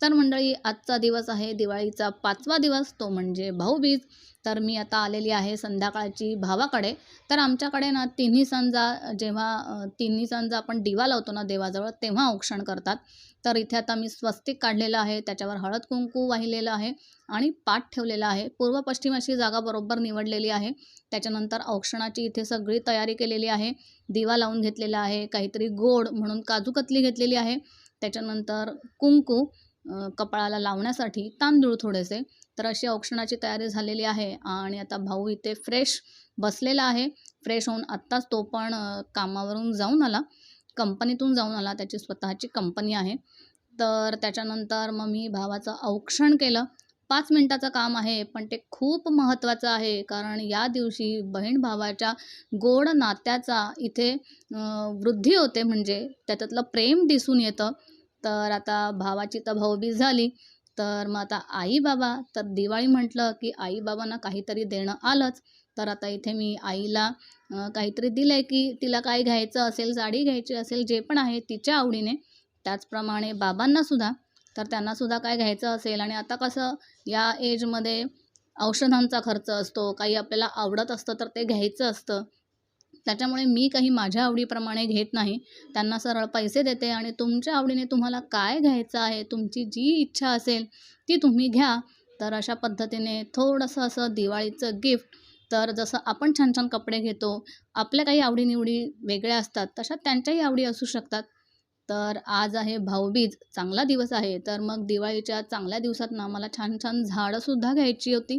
तर मंडळी आजचा दिवस आहे दिवाळीचा पाचवा दिवस तो म्हणजे भाऊबीज. तर मी आता आलेली आहे संध्याकाळची भावाकडे. तर आमच्याकडे ना तिन्ही संजा जेव्हा तिन्ही संजा आपण दिवा लावतो ना देवाजवळ तेव्हा औक्षण करतात. तर इथे आता मी स्वस्तिक काढलेलं आहे त्याच्यावर हळद कुंकू वाहिलेलं आहे आणि पाठ ठेवलेला आहे. पूर्व पश्चिम अशी जागा बरोबर निवडलेली आहे. त्याच्यानंतर औक्षणाची इथे सगळी तयारी केलेली आहे. दिवा लावून घेतलेला आहे काहीतरी गोड म्हणून काजूकतली घेतलेली आहे. त्याच्यानंतर कुंकू कपाळाला लावण्यासाठी तांदूळ थोडेसे. तर अशी औक्षणाची तयारी झालेली आहे आणि आता भाऊ इथे फ्रेश बसलेला आहे. फ्रेश होऊन आत्ताच तो पण कामावरून जाऊन आला. कंपनीतून जाऊन आला. त्याची स्वतःची कंपनी आहे. तर त्याच्यानंतर मग मी भावाचं औक्षण केलं. पाच मिनटाचं काम आहे पण ते खूप महत्त्वाचं आहे. कारण या दिवशी बहीण भावाच्या गोड नात्याचा इथे वृद्धी होते. म्हणजे त्याच्यातलं प्रेम दिसून येतं. तर आता भावाची तर भाऊबीज झाली. तर मग आता आई बाबा तर दिवाळी म्हटलं की आई बाबांना काहीतरी देणं आलंच. तर आता इथे मी आईला काहीतरी दिलं आहे की तिला काय घ्यायचं असेल साडी घ्यायची असेल जे पण आहे तिच्या आवडीने त्याचप्रमाणे बाबांनासुद्धा तर त्यांनासुद्धा काय घ्यायचं असेल आणि आता कसं या एजमध्ये औषधांचा खर्च असतो काही आपल्याला आवडत असतं तर ते घ्यायचं असतं. त्याच्यामुळे मी काही माझ्या आवडीप्रमाणे घेत नाही. त्यांना सरळ पैसे देते आणि तुमच्या आवडीने तुम्हाला काय घ्यायचं आहे तुमची जी इच्छा असेल ती तुम्ही घ्या. तर अशा पद्धतीने थोडंसं असं दिवाळीचं गिफ्ट तर जसं आपण छान छान कपडे घेतो आपल्या काही आवडीनिवडी वेगळ्या असतात तशा त्यांच्याही आवडी असू शकतात. तर आज आहे भाऊबीज चांगला दिवस आहे. तर मग दिवाळीच्या चांगल्या दिवसात ना मला छान छान झाडंसुद्धा घ्यायची होती.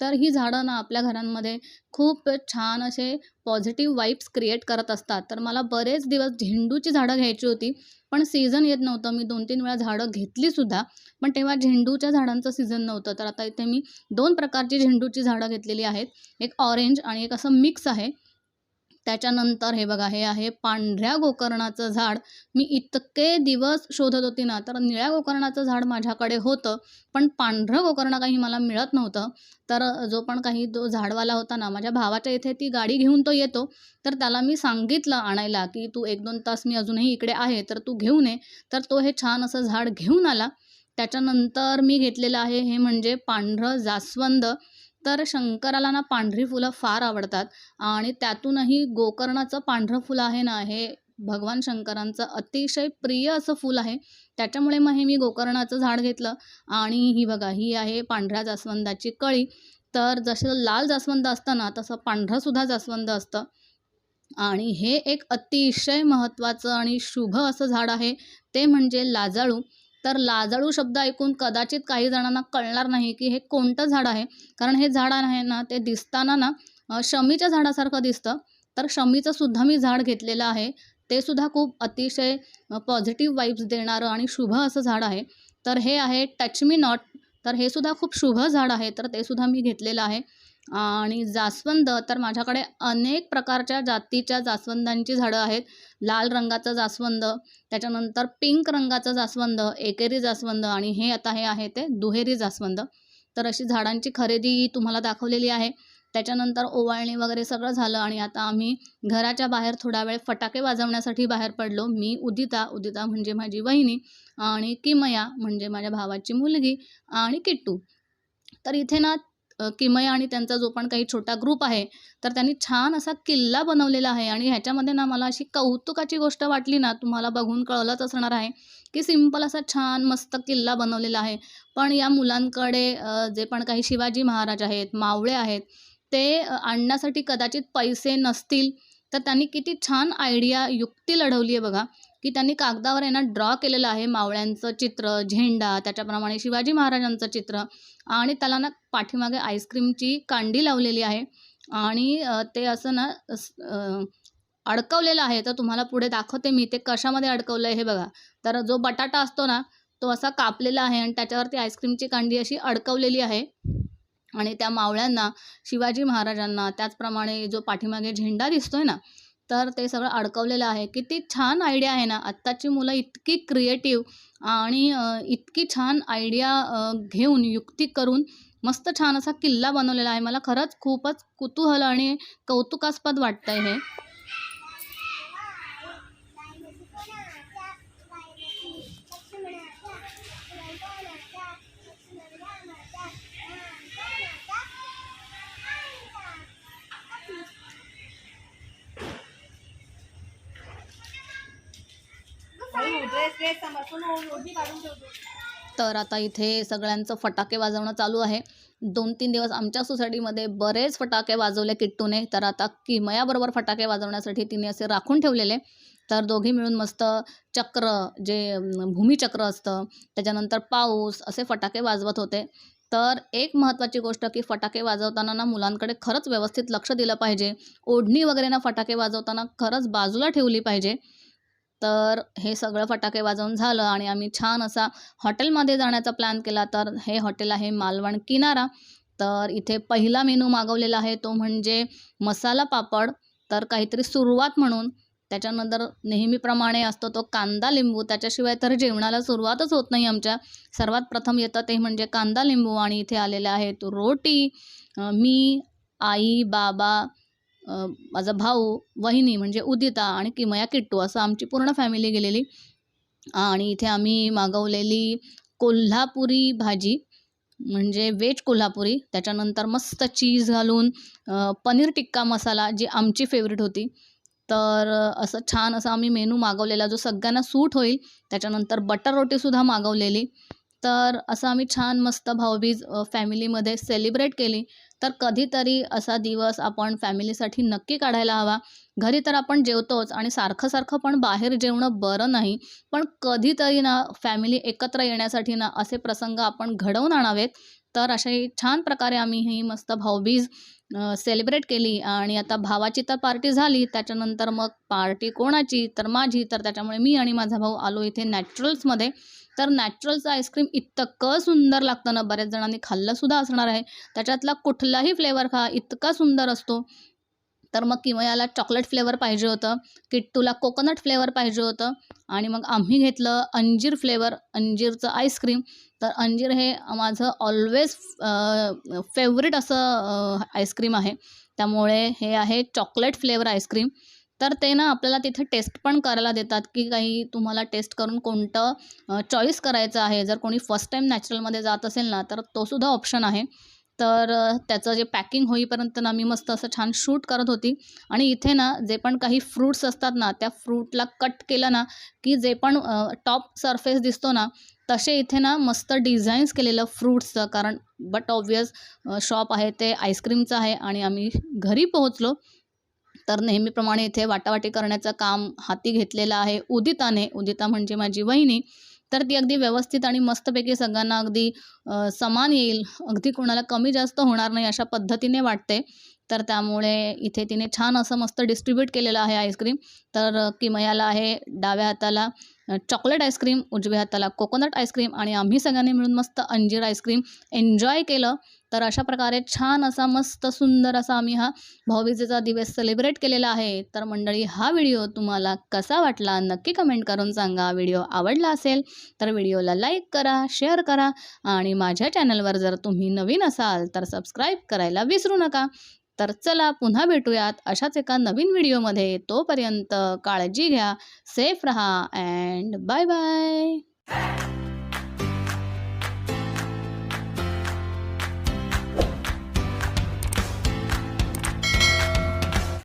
तर ही झाडं ना आपल्या घरांमध्ये खूप छान असे पॉझिटिव्ह वाईब्स क्रिएट करत असतात. तर मला बरेच दिवस झेंडूची झाडं घ्यायची होती पण सीझन येत नव्हतं. मी दोन तीन वेळा झाडं घेतलीसुद्धा पण तेव्हा झेंडूच्या झाडांचं सीझन नव्हतं. तर आता इथे मी दोन प्रकारची झेंडूची झाडं घेतलेली आहेत. एक ऑरेंज आणि एक असं मिक्स आहे. त्याच्यानंतर हे बघा हे आहे पांढऱ्या गोकर्णाचं झाड. मी इतके दिवस शोधत होती ना तर निळ्या गोकर्णाचं झाड माझ्याकडे होतं पण पांढरं गोकर्ण काही मला मिळत नव्हतं. तर जो पण काही तो झाडवाला होता ना माझ्या भावाच्या इथे ती गाडी घेऊन तो येतो. तर त्याला मी सांगितलं आणायला की तू एक दोन तास मी अजूनही इकडे आहे तर तू घेऊन ये. तर तो हे छान असं झाड घेऊन आला. त्याच्यानंतर मी घेतलेलं आहे हे म्हणजे पांढरं जास्वंद. तर शंकराला ना पांढरी फुलं फार आवडतात आणि त्यातूनही गोकर्णाचं पांढरं फुलं आहे ना हे भगवान शंकरांचं अतिशय प्रिय असं फूल आहे. त्याच्यामुळे मग हे मी गोकर्णाचं झाड घेतलं आणि ही बघा ही आहे पांढऱ्या जास्वंदाची कळी. तर जसं लाल जास्वंद असतं ना तसं पांढरंसुद्धा जास्वंद असतं. आणि हे एक अतिशय महत्त्वाचं आणि शुभ असं झाड आहे ते म्हणजे लाजाळू. तर लाजाळू शब्द ऐकून कदाचित काही जणांना कळणार नाही की हे कोणतं झाड आहे. कारण हे झाड आहे ना ते दिसताना ना शमीच्या झाडासारखं दिसतं. तर शमीचं सुद्धा मी झाड घेतलेलं आहे. ते सुद्धा खूप अतिशय पॉझिटिव्ह वाईब्स देणारं आणि शुभ असं झाड आहे. तर हे आहे टच मी नॉट तर हे सुद्धा खूप शुभ झाड आहे. तर ते सुद्धा मी घेतलेलं आहे. आणि जास्वंद तर माझ्याकडे अनेक प्रकारच्या जातीच्या जास्वंदांची झाडं आहेत. लाल रंगाचं जास्वंद त्याच्यानंतर पिंक रंगाचं जास्वंद एकेरी जास्वंद आणि हे आता हे आहे ते दुहेरी जास्वंद. तर अशी झाडांची खरेदी तुम्हाला दाखवलेली आहे. त्याच्यानंतर ओवाळणी वगैरे सगळं झालं आणि आता आम्ही घराच्या बाहेर थोडा वेळ फटाके वाजवण्यासाठी बाहेर पडलो. मी उदिता उदिता म्हणजे माझी वहिनी आणि किमया म्हणजे माझ्या भावाची मुलगी आणि किट्टू. तर इथे ना किमया आणि त्यांचा जो पण काही छोटा ग्रुप आहे तर त्यांनी छान असा किल्ला बनवलेला आहे. आणि ह्याच्यामध्ये ना मला अशी कौतुकाची गोष्ट वाटली ना तुम्हाला बघून कळलंच असणार आहे की सिंपल असा छान मस्त किल्ला बनवलेला आहे. पण या मुलांकडे जे पण काही शिवाजी महाराज आहेत मावळे आहेत ते आणण्यासाठी कदाचित पैसे नसतील तर त्यांनी किती छान आयडिया युक्ती लढवली आहे बघा. की त्यांनी कागदावर आहे ना ड्रॉ केलेलं आहे मावळ्यांचं चित्र झेंडा त्याच्याप्रमाणे शिवाजी महाराजांचं चित्र आणि त्याला ना पाठीमागे आईस्क्रीमची कांडी लावलेली आहे. आणि ते असं ना अडकवलेलं आहे. तर तुम्हाला पुढे दाखवते मी ते कशामध्ये अडकवलं आहे हे बघा. तर जो बटाटा असतो ना तो असा कापलेला आहे आणि त्याच्यावरती आईस्क्रीमची कांडी अशी अडकवलेली आहे. आणि त्या मावळ्यांना शिवाजी महाराजांना त्याचप्रमाणे जो पाठीमागे झेंडा दिसतोय ना तर ते सगळं अडकवलेलं आहे. किती छान आयडिया आहे ना. आत्ताची मुलं इतकी क्रिएटिव्ह आणि इतकी छान आयडिया घेऊन युक्ती करून मस्त छान असा किल्ला बनवलेला आहे. मला खरंच खूपच कुतूहल आणि कौतुकास्पद वाटतंय हे. तर आता इथे सगळ्यांचं फटाके वाजवणं चालू आहे. दोन तीन दिवस आमच्या सोसायटीमध्ये बरेच फटाके वाजवले किट्टूने. तर आता किमयाबरोबर फटाके वाजवण्यासाठी तिने असे राखून ठेवलेले. तर दोघी मिळून मस्त चक्र जे भूमिचक्र असतं त्याच्यानंतर पाऊस असे फटाके वाजवत होते. तर एक महत्त्वाची गोष्ट की फटाके वाजवताना ना मुलांकडे खरंच व्यवस्थित लक्ष दिलं पाहिजे. ओढणी वगैरे ना फटाके वाजवताना खरंच बाजूला ठेवली पाहिजे. तर हे सगळं फटाके वाजवून झालं आणि आम्ही छान असा हॉटेलमध्ये जाण्याचा प्लॅन केला. तर हे हॉटेल आहे मालवण किनारा. तर इथे पहिला मेनू मागवलेला आहे तो म्हणजे मसाला पापड. तर काहीतरी सुरुवात म्हणून त्याच्यानंतर नेहमीप्रमाणे असतो तो कांदा लिंबू. त्याच्याशिवाय तर जेवणाला सुरुवातच होत नाही आमच्या. सर्वात प्रथम येतं ते म्हणजे कांदा लिंबू आणि इथे आलेले आहेत रोटी. मी आई बाबा माझा भाऊ वहिनी म्हणजे उदिता आणि किमया किट्टू असं आमची पूर्ण फॅमिली गेलेली. आणि इथे आम्ही मागवलेली कोल्हापुरी भाजी म्हणजे वेज कोल्हापुरी. त्याच्यानंतर मस्त चीज घालून पनीर टिक्का मसाला जी आमची फेवरेट होती. तर असं छान असा आम्ही मेनू मागवलेला जो सगळ्यांना सूट होईल. त्याच्यानंतर बटर रोटीसुद्धा मागवलेली. तर असं आम्ही छान मस्त भाऊबीज फॅमिलीमध्ये सेलिब्रेट केली. तर कधीतरी असा दिवस आपण फॅमिलीसाठी नक्की काढायला हवा. घरी तर आपण जेवतोच आणि सारखं सारखं पण बाहेर जेवणं बरं नाही. पण कधीतरी ना फॅमिली एकत्र येण्यासाठी ना असे प्रसंग आपण घडवून आणावेत. तर अशाही छान प्रकारे आम्ही ही मस्त भाऊबीज सेलिब्रेट केली आणि आता भावाची तर पार्टी झाली. त्याच्यानंतर मग पार्टी कोणाची? तर माझी. तर त्याच्यामुळे मी आणि माझा भाऊ आलो इथे नॅचरल्समध्ये. तर नॅचरलचं आईस्क्रीम इतकं सुंदर लागतं ना. बऱ्याच जणांनी खाल्लंसुद्धा असणार आहे. त्याच्यातला कुठलाही फ्लेवर खा इतका सुंदर असतो. तर मग किमयाला चॉकलेट फ्लेवर पाहिजे होतं. किट्टूला कोकोनट फ्लेवर पाहिजे होतं. आणि मग आम्ही घेतलं अंजीर फ्लेवर अंजीरचं आईस्क्रीम. तर अंजीर हे माझं ऑलवेज फेवरेट असं आईस्क्रीम आहे. त्यामुळे हे आहे चॉकलेट फ्लेवर आईस्क्रीम. तर ते ना आपल्याला तिथे टेस्ट पण करायला देतात की काही तुम्हाला टेस्ट करून कोणतं चॉईस करायचं आहे. जर कोणी फर्स्ट टाईम नॅचरलमध्ये जात असेल ना तर तोसुद्धा ऑप्शन आहे. तर त्याचं जे पॅकिंग होईपर्यंत ना मी मस्त असं छान शूट करत होती. आणि इथे ना जे पण काही फ्रूट्स असतात ना त्या फ्रूटला कट केलं ना की जे पण टॉप सरफेस दिसतो ना तसे इथे ना मस्त डिझाईन्स केलेलं फ्रूट्सचं कारण बट ऑब्वियस शॉप आहे ते आईस्क्रीमचं आहे. आणि आम्ही घरी पोहोचलो. तर नेहमीप्रमाणे इथे वाटावाटी करण्याचं काम हाती घेतलेलं आहे. उदिताने उदिता म्हणजे माझी वहिनी. तर ती अगदी व्यवस्थित आणि मस्तपैकी सगळ्यांना अगदी समान येईल. अगदी कोणाला कमी जास्त होणार नाही अशा पद्धतीने वाटते. तर त्यामुळे इथे तिने छान असं मस्त डिस्ट्रीब्यूट केलेलं आहे आईस्क्रीम तर किमयाला आहे डाव्या हाताला. चॉकलेट आईस्क्रीम उजव्या हाताला कोकोनट आईस्क्रीम आणि आम्ही सगळ्यांनी मिळून मस्त अंजीर आईस्क्रीम एन्जॉय केलं. तर अशा प्रकारे छान असा मस्त सुंदर असा आम्ही हा भाऊबीजेचा दिवस सेलिब्रेट केलेला आहे. तर मंडळी हा व्हिडिओ तुम्हाला कसा वाटला? नक्की कमेंट करून सांगा. व्हिडिओ आवडला असेल तर व्हिडिओला लाईक करा शेअर करा आणि माझ्या चॅनलवर जर तुम्ही नवीन असाल तर सबस्क्राईब करायला विसरू नका. तर चला पुन्हा भेटूयात अशाच एका नवीन व्हिडिओमध्ये. तोपर्यंत काळजी घ्या सेफ रहा अँड बाय बाय.